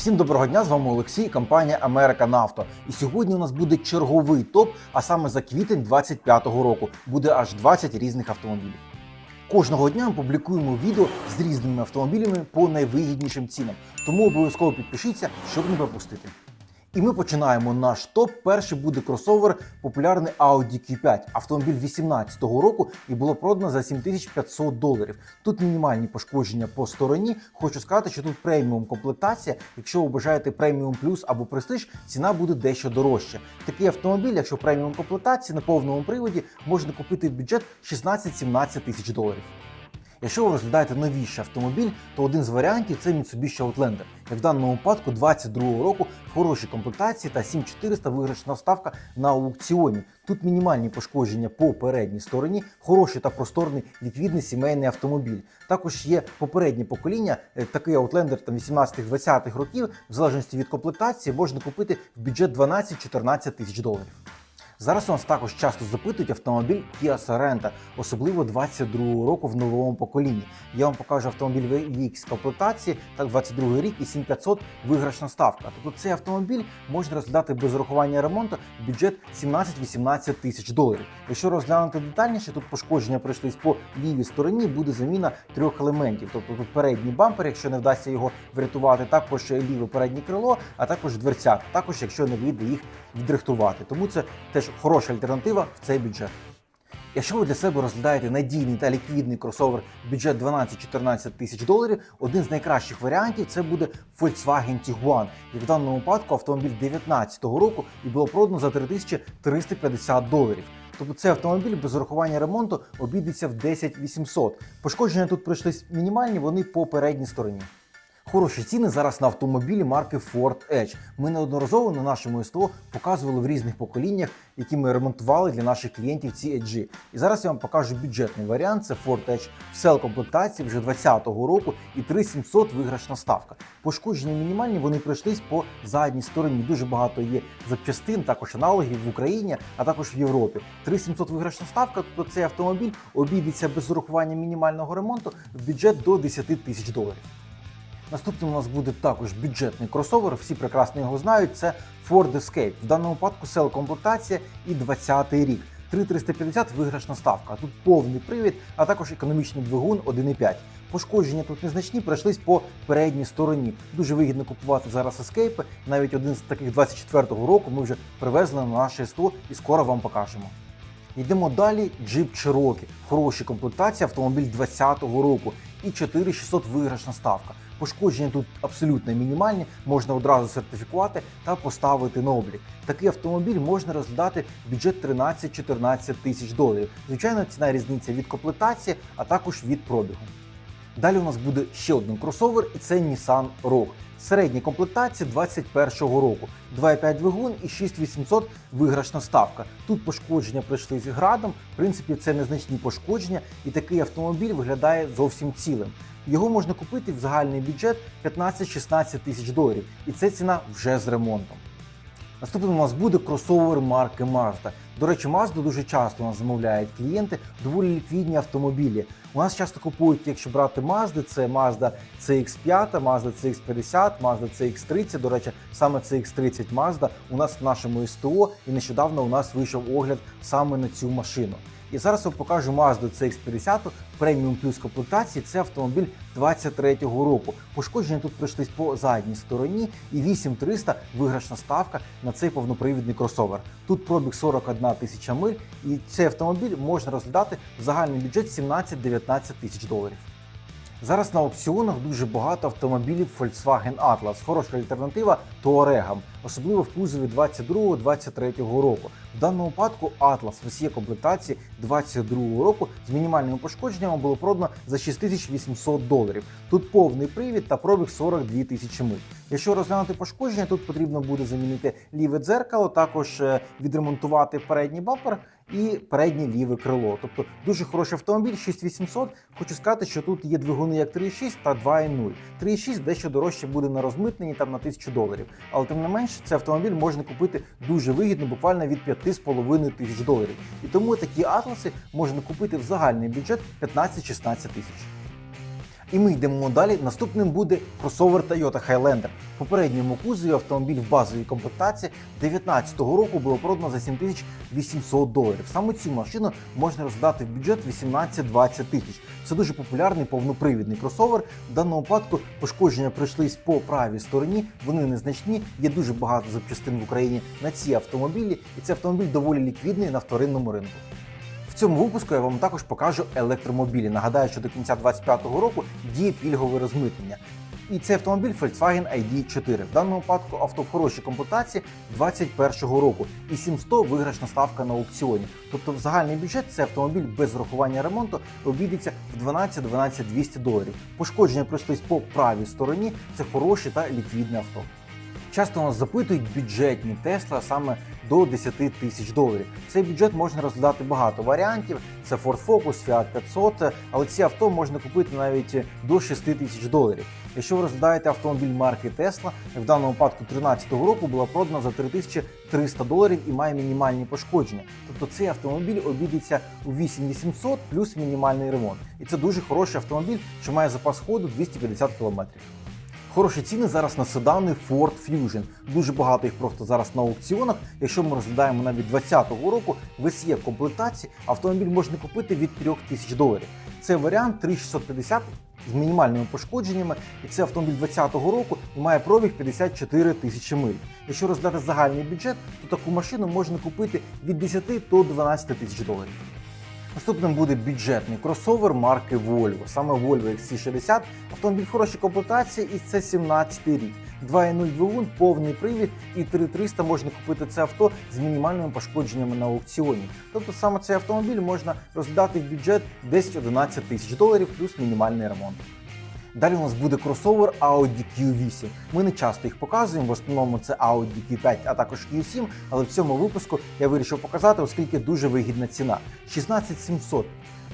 Всім доброго дня, з вами Олексій, компанія Америка Нафто. І сьогодні у нас буде черговий топ, а саме за квітень 25-го року буде аж 20 різних автомобілів. Кожного дня ми публікуємо відео з різними автомобілями по найвигіднішим цінам. Тому обов'язково підпишіться, щоб не пропустити. І ми починаємо наш топ. Перший буде кросовер популярний Audi Q5. Автомобіль 18-го року і було продано за 7500 доларів. Тут мінімальні пошкодження по стороні. Хочу сказати, що тут преміум комплектація. Якщо ви бажаєте преміум плюс або престиж, ціна буде дещо дорожча. Такий автомобіль, якщо преміум комплектації на повному приводі, можна купити в бюджет 16-17 тисяч доларів. Якщо ви розглядаєте новіший автомобіль, то один з варіантів це Mitsubishi Outlander. Як в даному випадку 22-го року в хорошій комплектації та 7400 виграшна ставка на аукціоні. Тут мінімальні пошкодження по передній стороні, хороший та просторний ліквідний сімейний автомобіль. Також є попереднє покоління, е, такий Outlander там 18-20-х років, в залежності від комплектації, можна купити в бюджет 12-14 тисяч доларів. Зараз у нас також часто запитують автомобіль Kia Sorento, особливо 22 року в новому поколінні. Я вам покажу автомобіль VX комплектації, так 22 рік і 7500 виграшна ставка. Тобто цей автомобіль можна розглядати без урахування ремонту бюджет 17-18 тисяч доларів. Якщо розглянути детальніше, тут пошкодження пройшлись по лівій стороні, буде заміна трьох елементів. Тобто тут передній бампер, якщо не вдасться його врятувати, також ліве переднє крило, а також дверця, також якщо не вийде їх відрихтувати. Тому це теж хороша альтернатива в цей бюджет. Якщо ви для себе розглядаєте надійний та ліквідний кросовер бюджет 12-14 тисяч доларів, один з найкращих варіантів це буде Volkswagen Tiguan. І в даному випадку автомобіль 2019 року і було продано за 3350 доларів. Тобто цей автомобіль без урахування ремонту обійдеться в 10 800. Пошкодження тут пройшлись мінімальні, вони по передній стороні. Хороші ціни зараз на автомобілі марки Ford Edge. Ми неодноразово на нашому СТО показували в різних поколіннях, які ми ремонтували для наших клієнтів ці Edge. І зараз я вам покажу бюджетний варіант. Це Ford Edge в сел комплектації вже 2020 року і 3700 виграшна ставка. Пошкодження мінімальні вони пройшлись по задній стороні. Дуже багато є запчастин, також аналогів в Україні, а також в Європі. 3700 виграшна ставка, тобто цей автомобіль обійдеться без урахування мінімального ремонту в бюджет до 10 тисяч доларів. Наступним у нас буде також бюджетний кросовер. Всі прекрасно його знають. Це Ford Escape. В даному випадку сел комплектація і 20-й рік. 3350 виграшна ставка. Тут повний привід, а також економічний двигун 1.5. Пошкодження тут незначні, пройшлись по передній стороні. Дуже вигідно купувати зараз ескейпи. Навіть один з таких 24-го року ми вже привезли на наше СТО і скоро вам покажемо. Йдемо далі. Jeep Cherokee. Хороші комплектації, автомобіль 20-го року і 4600 виграшна ставка. Пошкодження тут абсолютно мінімальні, можна одразу сертифікувати та поставити на облік. Такий автомобіль можна розглядати в бюджет 13-14 тисяч доларів. Звичайно, ціна різниця від комплектації, а також від пробігу. Далі у нас буде ще один кросовер, і це Nissan Rogue. Середня комплектація 21-го року. 2,5 двигун і 6800 виграшна ставка. Тут пошкодження пройшли з градом. В принципі, це незначні пошкодження, і такий автомобіль виглядає зовсім цілим. Його можна купити в загальний бюджет 15-16 тисяч доларів, і це ціна вже з ремонтом. Наступним у нас буде кросовер марки Mazda. До речі, Mazda дуже часто у нас замовляють клієнти доволі ліквідні автомобілі. У нас часто купують, якщо брати Mazda, це Mazda CX5, Mazda CX50, Mazda CX30. До речі, саме CX30 Mazda у нас в нашому СТО, і нещодавно у нас вийшов огляд саме на цю машину. І зараз я покажу Mazda CX50 преміум плюс комплектації. Це автомобіль 23-го року. Пошкодження тут пройшлись по задній стороні, і 8300 виграшна ставка на цей повнопривідний кросовер. Тут пробіг 41 тисяча миль, і цей автомобіль можна розглядати в загальний бюджет 17-19 тисяч доларів. Зараз на аукціонах дуже багато автомобілів Volkswagen Atlas. Хороша альтернатива Туарегам, особливо в кузові 22-23 року. В даному випадку Atlas в усій комплектації 22 року з мінімальними пошкодженнями було продано за 6800 доларів. Тут повний привід та пробіг 42 тисячі миль. Якщо розглянути пошкодження, тут потрібно буде замінити ліве дзеркало, також е, відремонтувати передній бампер і переднє ліве крило. Тобто дуже хороший автомобіль, 6800. Хочу сказати, що тут є двигуни як 3.6 та 2.0. 3.6 дещо дорожче буде на розмитненні там на 1000 доларів. Але тим не менш, цей автомобіль можна купити дуже вигідно, буквально від 5,5 тисяч доларів. І тому такі атласи можна купити в загальний бюджет 15-16 тисяч. І ми йдемо далі. Наступним буде кросовер Toyota Highlander. В попередньому кузові автомобіль в базовій комплектації 2019 року було продано за 7800 доларів. Саме цю машину можна роздати в бюджет 18-20 тисяч. Це дуже популярний повнопривідний кросовер. В даному випадку пошкодження прийшлись по правій стороні. Вони незначні. Є дуже багато запчастин в Україні на ці автомобілі, і цей автомобіль доволі ліквідний на вторинному ринку. Цьому випуску я вам також покажу електромобілі. Нагадаю, що до кінця 2025 року діє пільгове розмитнення. І цей автомобіль Volkswagen ID4. В даному випадку авто в хорошій комплектації 2021 року і 700 виграшна ставка на аукціоні. Тобто в загальний бюджет цей автомобіль без врахування ремонту обійдеться в 12-12 200 доларів. Пошкодження пройшлись по правій стороні. Це хороше та ліквідне авто. Часто нас запитують бюджетні Тесла саме до 10 тисяч доларів. Цей бюджет можна розглядати багато варіантів. Це Ford Focus, Fiat 500, але ці авто можна купити навіть до 6 тисяч доларів. Якщо ви розглядаєте автомобіль марки Tesla, в даному випадку 2013 року була продана за 3300 доларів і має мінімальні пошкодження. Тобто цей автомобіль обійдеться у 8800 плюс мінімальний ремонт. І це дуже хороший автомобіль, що має запас ходу 250 км. Хороші ціни зараз на седани Ford Fusion. Дуже багато їх просто зараз на аукціонах. Якщо ми розглядаємо навіть 2020 року, в комплектації, автомобіль можна купити від 3000 доларів. Це варіант 3650 з мінімальними пошкодженнями, і це автомобіль 2020 року і має пробіг 54 тисячі миль. Якщо розглядати загальний бюджет, то таку машину можна купити від 10 до 12 тисяч доларів. Наступним буде бюджетний кросовер марки Volvo. Саме Volvo XC60. Автомобіль в хорошій комплектації і це 17 рік. 2.0 двигун, повний привід і 3300 можна купити це авто з мінімальними пошкодженнями на аукціоні. Тобто саме цей автомобіль можна розглядати в бюджет 10-11 тисяч доларів плюс мінімальний ремонт. Далі у нас буде кросовер Audi Q8. Ми не часто їх показуємо, в основному це Audi Q5, а також Q7, але в цьому випуску я вирішив показати, оскільки дуже вигідна ціна. 16700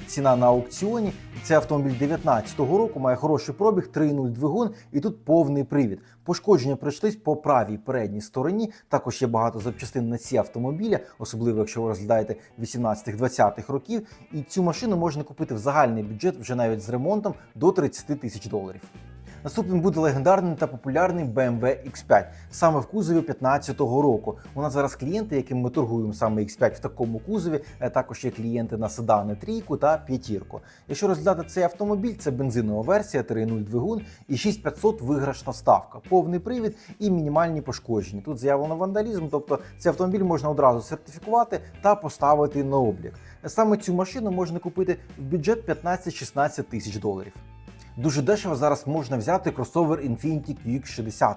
ціна на аукціоні. Це автомобіль 2019 року, має хороший пробіг, 3.0 двигун, і тут повний привід. Пошкодження прийшлись по правій передній стороні. Також є багато запчастин на ці автомобілі, особливо якщо ви розглядаєте 18-20-х років. І цю машину можна купити в загальний бюджет вже навіть з ремонтом до 30 тисяч доларів. Наступним буде легендарний та популярний BMW X5, саме в кузові 2015 року. У нас зараз клієнти, яким ми торгуємо саме X5 в такому кузові. е, Також є клієнти на седани трійку та п'ятірку. Якщо розглядати цей автомобіль, це бензинова версія 3.0 двигун і 6500 виграшна ставка, повний привід і мінімальні пошкодження. Тут заявлено вандалізм, тобто цей автомобіль можна одразу сертифікувати та поставити на облік. Саме цю машину можна купити в бюджет 15-16 тисяч доларів. Дуже дешево зараз можна взяти кросовер Infiniti QX60.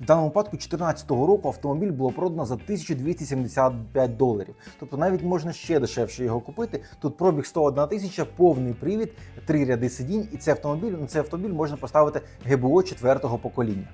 В даному випадку 2014 року автомобіль було продано за 1275 доларів. Тобто навіть можна ще дешевше його купити. Тут пробіг 101 тисяча, повний привід, три ряди сидінь, і цей автомобіль на цей автомобіль можна поставити ГБО четвертого покоління.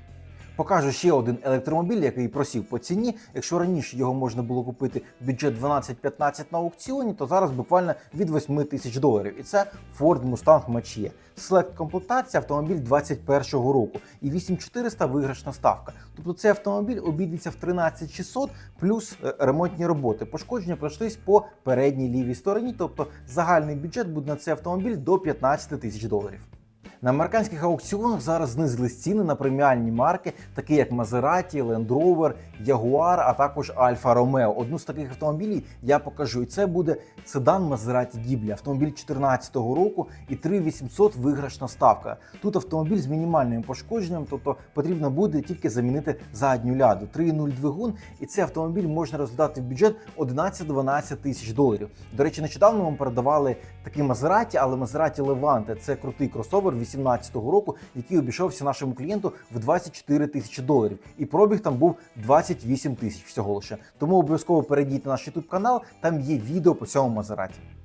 Покажу ще один електромобіль, який просів по ціні. Якщо раніше його можна було купити в бюджет 12-15 на аукціоні, то зараз буквально від 8 тисяч доларів. І це Ford Mustang Mach-E. Select комплектація автомобіль 21-го року і 8400 виграшна ставка. Тобто цей автомобіль обійдеться в 13600 плюс е, ремонтні роботи. Пошкодження пройшлись по передній лівій стороні, тобто загальний бюджет буде на цей автомобіль до 15 тисяч доларів. На американських аукціонах зараз знизились ціни на преміальні марки, такі як Maserati, Land Rover, Jaguar, а також Alfa Romeo. Одну з таких автомобілів я покажу. І це буде седан Maserati Ghibli, автомобіль 2014 року і 3800 виграшна ставка. Тут автомобіль з мінімальним пошкодженням, тобто потрібно буде тільки замінити задню ляду. 3.0 двигун, і цей автомобіль можна роздати в бюджет 11-12 тисяч доларів. До речі, нещодавно вам передавали такий Maserati, але Maserati Levante – це крутий кросовер 18-го року, який обійшовся нашому клієнту в 24 тисячі доларів. І пробіг там був 28 тисяч всього лише. Тому обов'язково перейдіть на наш YouTube канал, там є відео по цьому Maserati.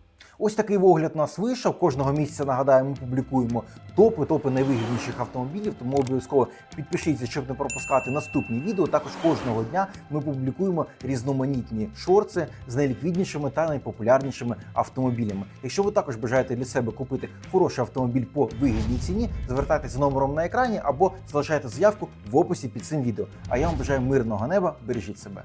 Ось такий огляд нас вийшов. Кожного місяця нагадаю, ми публікуємо топи, топи найвигідніших автомобілів. Тому обов'язково підпишіться, щоб не пропускати наступні відео. Також кожного дня ми публікуємо різноманітні шорти з найліквіднішими та найпопулярнішими автомобілями. Якщо ви також бажаєте для себе купити хороший автомобіль по вигідній ціні, звертайтеся номером на екрані або залишайте заявку в описі під цим відео. А я вам бажаю мирного неба, бережіть себе.